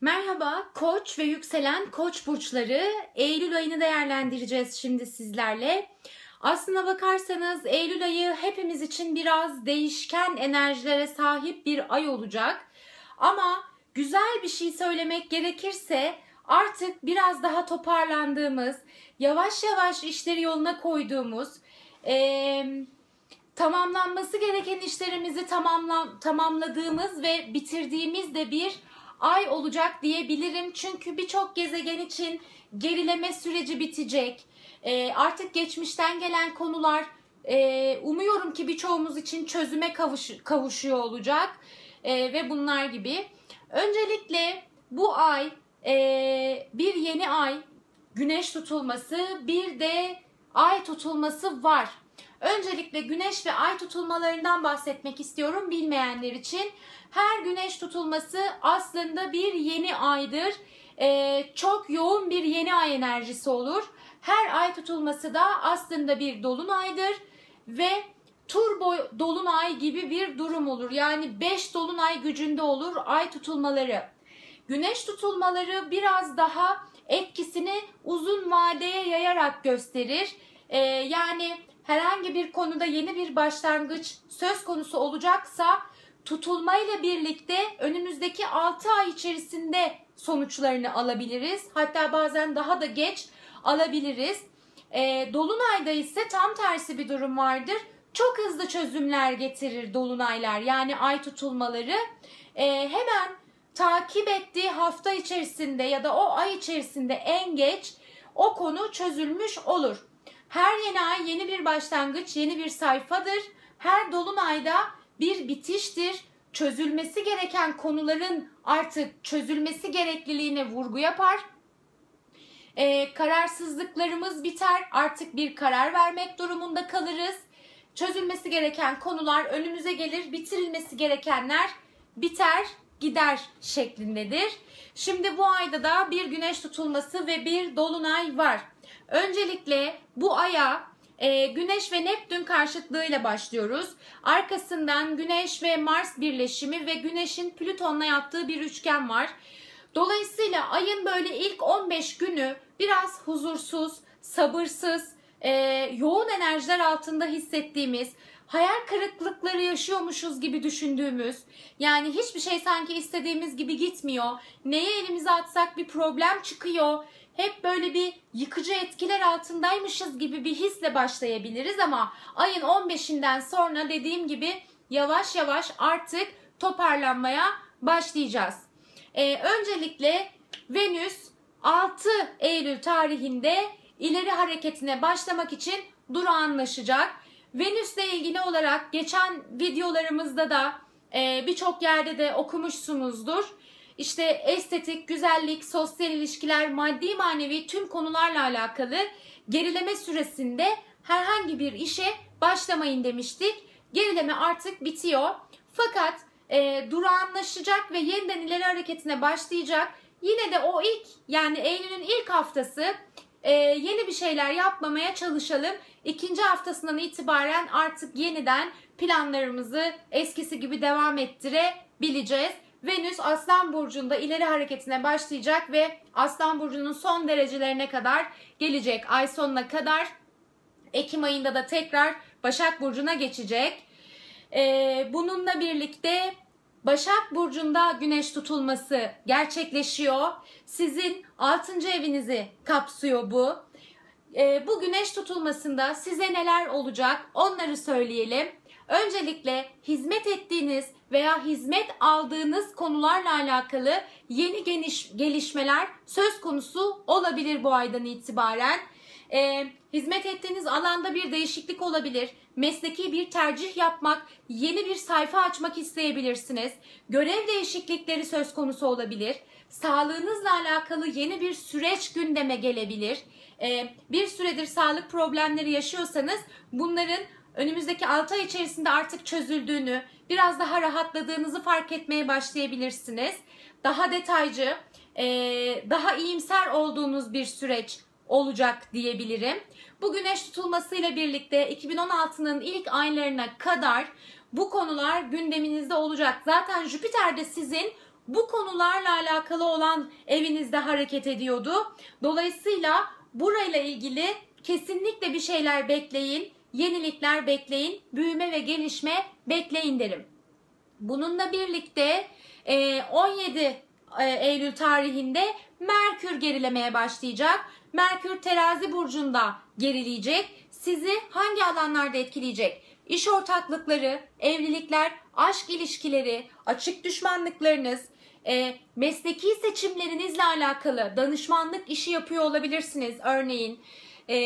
Merhaba Koç ve yükselen Koç burçları Eylül ayını değerlendireceğiz şimdi sizlerle. Aslına bakarsanız Eylül ayı hepimiz için biraz değişken enerjilere sahip bir ay olacak. Ama güzel bir şey söylemek gerekirse artık biraz daha toparlandığımız, yavaş yavaş işleri yoluna koyduğumuz, ee, tamamlanması gereken işlerimizi tamamla, tamamladığımız ve bitirdiğimiz de bir ay olacak diyebilirim. Çünkü birçok gezegen için gerileme süreci bitecek. E, artık geçmişten gelen konular e, umuyorum ki birçoğumuz için çözüme kavuş, kavuşuyor olacak. E, ve bunlar gibi. Öncelikle bu ay e, bir yeni ay güneş tutulması bir de ay tutulması var. Öncelikle güneş ve ay tutulmalarından bahsetmek istiyorum bilmeyenler için. Her güneş tutulması aslında bir yeni aydır. Ee, çok yoğun bir yeni ay enerjisi olur. Her ay tutulması da aslında bir dolunaydır ve turbo dolunay gibi bir durum olur. Yani 5 dolunay gücünde olur ay tutulmaları. Güneş tutulmaları biraz daha etkisini uzun vadeye yayarak gösterir. Ee, yani herhangi bir konuda yeni bir başlangıç söz konusu olacaksa tutulmayla birlikte önümüzdeki 6 ay içerisinde sonuçlarını alabiliriz. Hatta bazen daha da geç alabiliriz. E, Dolunay'da ise tam tersi bir durum vardır. Çok hızlı çözümler getirir dolunaylar yani ay tutulmaları. E, hemen takip ettiği hafta içerisinde ya da o ay içerisinde en geç o konu çözülmüş olur. Her yeni ay yeni bir başlangıç, yeni bir sayfadır. Her dolunayda bir bitiştir. Çözülmesi gereken konuların artık çözülmesi gerekliliğine vurgu yapar. Ee, kararsızlıklarımız biter. Artık bir karar vermek durumunda kalırız. Çözülmesi gereken konular önümüze gelir. Bitirilmesi gerekenler biter, gider şeklindedir. Şimdi bu ayda da bir güneş tutulması ve bir dolunay var. Öncelikle bu aya e, Güneş ve Neptün karşıtlığıyla başlıyoruz. Arkasından Güneş ve Mars birleşimi ve Güneş'in Plüton'la yaptığı bir üçgen var. Dolayısıyla ayın böyle ilk 15 günü biraz huzursuz, sabırsız, e, yoğun enerjiler altında hissettiğimiz, hayal kırıklıkları yaşıyormuşuz gibi düşündüğümüz, yani hiçbir şey sanki istediğimiz gibi gitmiyor, neye elimize atsak bir problem çıkıyor, hep böyle bir yıkıcı etkiler altındaymışız gibi bir hisle başlayabiliriz ama ayın 15'inden sonra dediğim gibi yavaş yavaş artık toparlanmaya başlayacağız. Ee, öncelikle Venüs 6 Eylül tarihinde ileri hareketine başlamak için durağanlaşacak. Venüsle ilgili olarak geçen videolarımızda da e, birçok yerde de okumuşsunuzdur işte estetik, güzellik, sosyal ilişkiler, maddi manevi tüm konularla alakalı gerileme süresinde herhangi bir işe başlamayın demiştik. Gerileme artık bitiyor. Fakat e, durağanlaşacak ve yeniden ileri hareketine başlayacak. Yine de o ilk yani Eylül'ün ilk haftası e, yeni bir şeyler yapmamaya çalışalım. İkinci haftasından itibaren artık yeniden planlarımızı eskisi gibi devam ettirebileceğiz. Venüs Aslan Burcu'nda ileri hareketine başlayacak ve Aslan Burcu'nun son derecelerine kadar gelecek. Ay sonuna kadar Ekim ayında da tekrar Başak Burcu'na geçecek. Ee, bununla birlikte Başak Burcu'nda güneş tutulması gerçekleşiyor. Sizin 6. evinizi kapsıyor bu. Ee, bu güneş tutulmasında size neler olacak onları söyleyelim. Öncelikle hizmet ettiğiniz veya hizmet aldığınız konularla alakalı yeni geniş, gelişmeler söz konusu olabilir bu aydan itibaren. E, hizmet ettiğiniz alanda bir değişiklik olabilir. Mesleki bir tercih yapmak, yeni bir sayfa açmak isteyebilirsiniz. Görev değişiklikleri söz konusu olabilir. Sağlığınızla alakalı yeni bir süreç gündeme gelebilir. E, bir süredir sağlık problemleri yaşıyorsanız bunların önümüzdeki 6 ay içerisinde artık çözüldüğünü, biraz daha rahatladığınızı fark etmeye başlayabilirsiniz. Daha detaycı, e, daha iyimser olduğunuz bir süreç olacak diyebilirim. Bu güneş tutulmasıyla birlikte 2016'nın ilk aylarına kadar bu konular gündeminizde olacak. Zaten Jüpiter de sizin bu konularla alakalı olan evinizde hareket ediyordu. Dolayısıyla burayla ilgili kesinlikle bir şeyler bekleyin, yenilikler bekleyin, büyüme ve gelişme bekleyin derim. Bununla birlikte 17 e, e, Eylül tarihinde Merkür gerilemeye başlayacak. Merkür terazi burcunda gerileyecek. Sizi hangi alanlarda etkileyecek? İş ortaklıkları, evlilikler, aşk ilişkileri, açık düşmanlıklarınız, e, mesleki seçimlerinizle alakalı danışmanlık işi yapıyor olabilirsiniz. Örneğin e,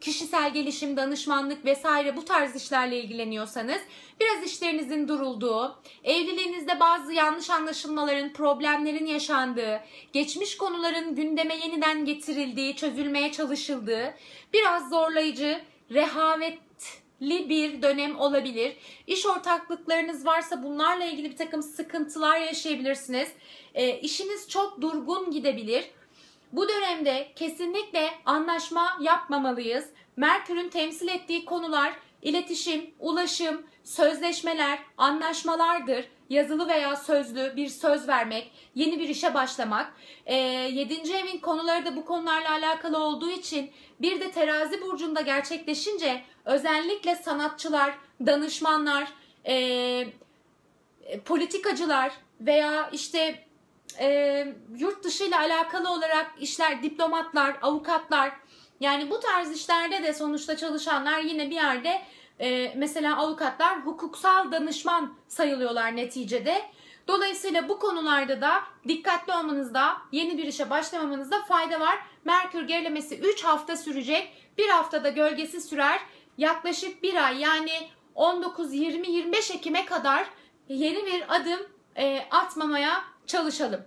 kişisel gelişim, danışmanlık vesaire bu tarz işlerle ilgileniyorsanız biraz işlerinizin durulduğu, evliliğinizde bazı yanlış anlaşılmaların, problemlerin yaşandığı, geçmiş konuların gündeme yeniden getirildiği, çözülmeye çalışıldığı, biraz zorlayıcı, rehavetli bir dönem olabilir. İş ortaklıklarınız varsa bunlarla ilgili bir takım sıkıntılar yaşayabilirsiniz. E, işiniz çok durgun gidebilir. Bu dönemde kesinlikle anlaşma yapmamalıyız. Merkür'ün temsil ettiği konular iletişim, ulaşım, sözleşmeler, anlaşmalardır. Yazılı veya sözlü bir söz vermek, yeni bir işe başlamak. E, yedinci evin konuları da bu konularla alakalı olduğu için bir de terazi burcunda gerçekleşince özellikle sanatçılar, danışmanlar, e, politikacılar veya işte e, yurt dışı ile alakalı olarak işler, diplomatlar, avukatlar yani bu tarz işlerde de sonuçta çalışanlar yine bir yerde e, mesela avukatlar hukuksal danışman sayılıyorlar neticede. Dolayısıyla bu konularda da dikkatli olmanızda, yeni bir işe başlamamanızda fayda var. Merkür gerilemesi 3 hafta sürecek. Bir haftada gölgesi sürer. Yaklaşık bir ay yani 19, 20, 25 Ekim'e kadar yeni bir adım e, atmamaya çalışalım.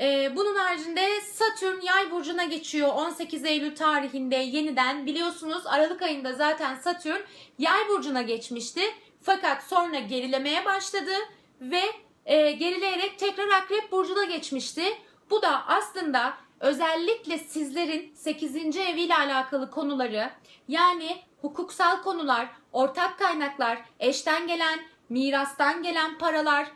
Ee, bunun haricinde Satürn yay burcuna geçiyor 18 Eylül tarihinde yeniden. Biliyorsunuz Aralık ayında zaten Satürn yay burcuna geçmişti. Fakat sonra gerilemeye başladı ve e, gerileyerek tekrar Akrep burcuna geçmişti. Bu da aslında özellikle sizlerin 8. eviyle alakalı konuları yani hukuksal konular, ortak kaynaklar, eşten gelen, mirastan gelen paralar,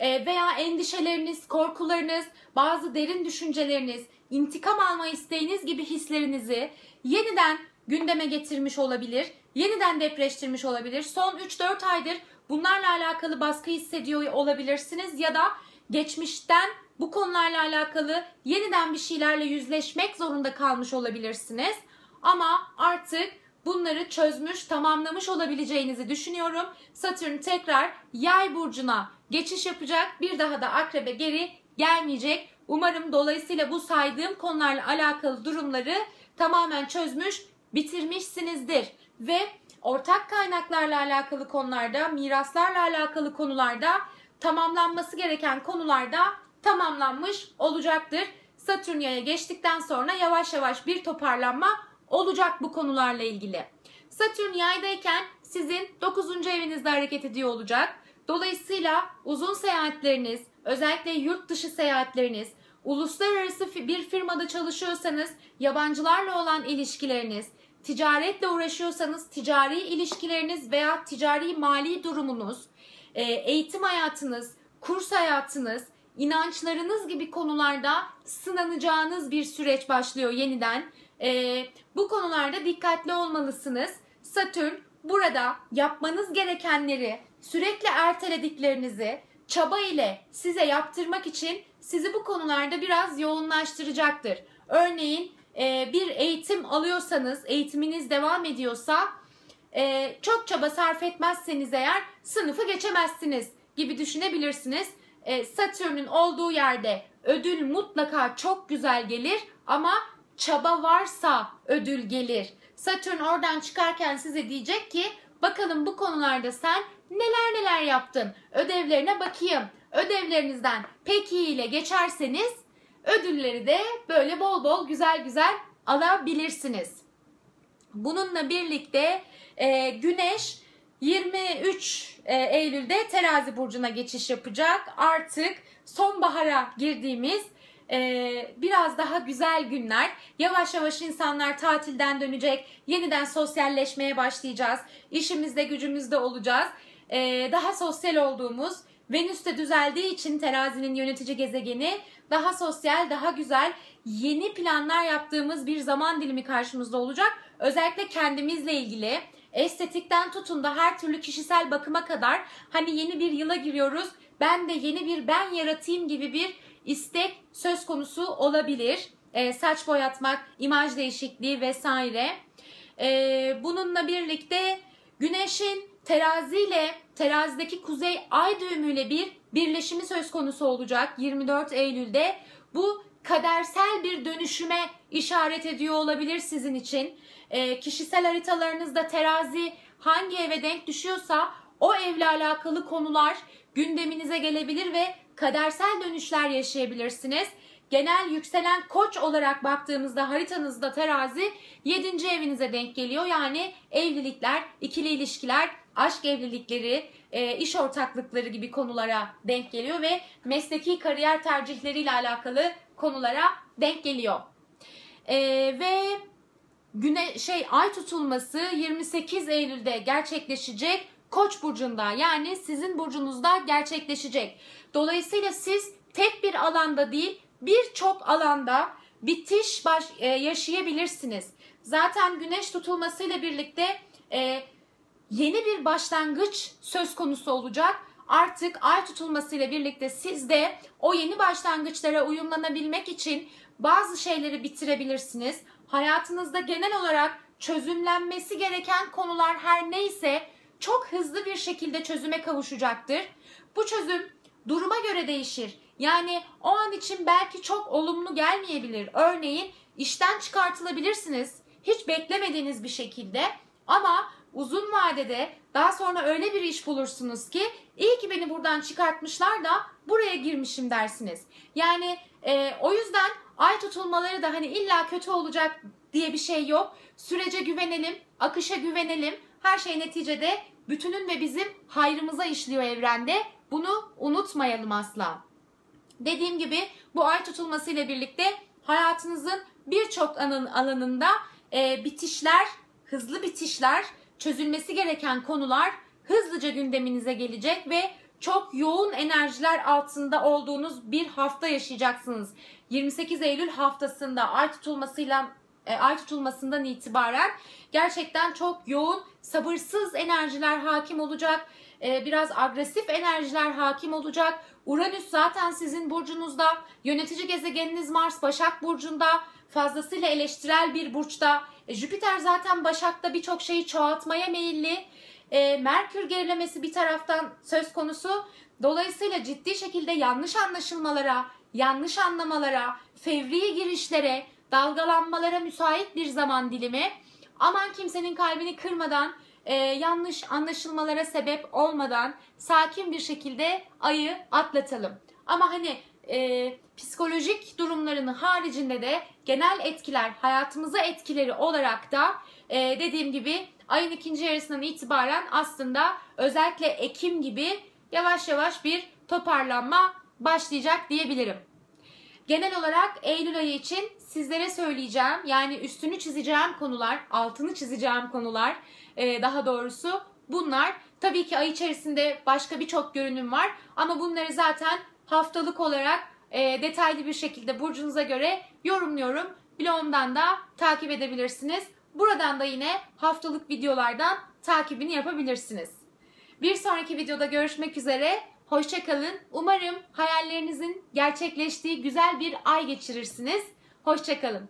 veya endişeleriniz, korkularınız, bazı derin düşünceleriniz, intikam alma isteğiniz gibi hislerinizi yeniden gündeme getirmiş olabilir, yeniden depreştirmiş olabilir. Son 3-4 aydır bunlarla alakalı baskı hissediyor olabilirsiniz ya da geçmişten bu konularla alakalı yeniden bir şeylerle yüzleşmek zorunda kalmış olabilirsiniz. Ama artık bunları çözmüş, tamamlamış olabileceğinizi düşünüyorum. Satürn tekrar Yay burcuna geçiş yapacak. Bir daha da akrebe geri gelmeyecek. Umarım dolayısıyla bu saydığım konularla alakalı durumları tamamen çözmüş, bitirmişsinizdir. Ve ortak kaynaklarla alakalı konularda, miraslarla alakalı konularda tamamlanması gereken konularda tamamlanmış olacaktır. Satürn'e geçtikten sonra yavaş yavaş bir toparlanma olacak bu konularla ilgili. Satürn yaydayken sizin 9. evinizde hareket ediyor olacak. Dolayısıyla uzun seyahatleriniz, özellikle yurt dışı seyahatleriniz, uluslararası bir firmada çalışıyorsanız yabancılarla olan ilişkileriniz, ticaretle uğraşıyorsanız ticari ilişkileriniz veya ticari mali durumunuz, e, eğitim hayatınız, kurs hayatınız, inançlarınız gibi konularda sınanacağınız bir süreç başlıyor yeniden. E, bu konularda dikkatli olmalısınız. Satürn burada yapmanız gerekenleri sürekli ertelediklerinizi çaba ile size yaptırmak için sizi bu konularda biraz yoğunlaştıracaktır. Örneğin e, bir eğitim alıyorsanız, eğitiminiz devam ediyorsa e, çok çaba sarf etmezseniz eğer sınıfı geçemezsiniz gibi düşünebilirsiniz. E, Satürn'ün olduğu yerde ödül mutlaka çok güzel gelir ama çaba varsa ödül gelir. Satürn oradan çıkarken size diyecek ki bakalım bu konularda sen neler neler yaptın. Ödevlerine bakayım. Ödevlerinizden pek iyi ile geçerseniz ödülleri de böyle bol bol güzel güzel alabilirsiniz. Bununla birlikte e, Güneş 23 e, Eylül'de Terazi burcuna geçiş yapacak. Artık sonbahara girdiğimiz e, biraz daha güzel günler. Yavaş yavaş insanlar tatilden dönecek. Yeniden sosyalleşmeye başlayacağız. İşimizde gücümüzde olacağız. E, daha sosyal olduğumuz Venüs'te düzeldiği için terazinin yönetici gezegeni daha sosyal, daha güzel, yeni planlar yaptığımız bir zaman dilimi karşımızda olacak. Özellikle kendimizle ilgili estetikten tutun da her türlü kişisel bakıma kadar hani yeni bir yıla giriyoruz. Ben de yeni bir ben yaratayım gibi bir istek söz konusu olabilir. E, saç boyatmak, imaj değişikliği vesaire. E, bununla birlikte güneşin teraziyle terazideki kuzey ay düğümüyle bir birleşimi söz konusu olacak 24 Eylül'de. Bu kadersel bir dönüşüme işaret ediyor olabilir sizin için. E, kişisel haritalarınızda terazi hangi eve denk düşüyorsa o evle alakalı konular gündeminize gelebilir ve kadersel dönüşler yaşayabilirsiniz. Genel yükselen koç olarak baktığımızda haritanızda terazi 7. evinize denk geliyor. Yani evlilikler, ikili ilişkiler, aşk evlilikleri, e, iş ortaklıkları gibi konulara denk geliyor ve mesleki kariyer tercihleriyle alakalı konulara denk geliyor. E, ve güne şey ay tutulması 28 Eylül'de gerçekleşecek. Koç burcunda yani sizin burcunuzda gerçekleşecek. Dolayısıyla siz tek bir alanda değil birçok alanda bitiş baş, e, yaşayabilirsiniz. Zaten güneş tutulmasıyla birlikte e, yeni bir başlangıç söz konusu olacak. Artık ay tutulmasıyla birlikte siz de o yeni başlangıçlara uyumlanabilmek için bazı şeyleri bitirebilirsiniz. Hayatınızda genel olarak çözümlenmesi gereken konular her neyse çok hızlı bir şekilde çözüme kavuşacaktır. Bu çözüm duruma göre değişir. Yani o an için belki çok olumlu gelmeyebilir. Örneğin işten çıkartılabilirsiniz. Hiç beklemediğiniz bir şekilde ama uzun vadede daha sonra öyle bir iş bulursunuz ki iyi ki beni buradan çıkartmışlar da buraya girmişim dersiniz. Yani e, o yüzden ay tutulmaları da hani illa kötü olacak diye bir şey yok. Sürece güvenelim, akışa güvenelim. Her şey neticede bütünün ve bizim hayrımıza işliyor evrende. Bunu unutmayalım asla. Dediğim gibi bu ay tutulması ile birlikte hayatınızın birçok alanında e, bitişler, hızlı bitişler, çözülmesi gereken konular hızlıca gündeminize gelecek ve çok yoğun enerjiler altında olduğunuz bir hafta yaşayacaksınız. 28 Eylül haftasında ay tutulmasıyla ay tutulmasından itibaren gerçekten çok yoğun, sabırsız enerjiler hakim olacak. E, biraz agresif enerjiler hakim olacak. Uranüs zaten sizin burcunuzda. Yönetici gezegeniniz Mars Başak Burcu'nda. Fazlasıyla eleştirel bir burçta. E, Jüpiter zaten Başak'ta birçok şeyi çoğaltmaya meyilli. E, Merkür gerilemesi bir taraftan söz konusu. Dolayısıyla ciddi şekilde yanlış anlaşılmalara, yanlış anlamalara, fevri girişlere, dalgalanmalara müsait bir zaman dilimi. Aman kimsenin kalbini kırmadan, e, yanlış anlaşılmalara sebep olmadan sakin bir şekilde ayı atlatalım. Ama hani e, psikolojik durumlarını haricinde de genel etkiler, hayatımıza etkileri olarak da e, dediğim gibi ayın ikinci yarısından itibaren aslında özellikle Ekim gibi yavaş yavaş bir toparlanma başlayacak diyebilirim. Genel olarak Eylül ayı için sizlere söyleyeceğim yani üstünü çizeceğim konular, altını çizeceğim konular e, daha doğrusu bunlar. Tabii ki ay içerisinde başka birçok görünüm var ama bunları zaten haftalık olarak e, detaylı bir şekilde burcunuza göre yorumluyorum. Blogumdan da takip edebilirsiniz. Buradan da yine haftalık videolardan takibini yapabilirsiniz. Bir sonraki videoda görüşmek üzere. Hoşçakalın. Umarım hayallerinizin gerçekleştiği güzel bir ay geçirirsiniz. Hoşçakalın.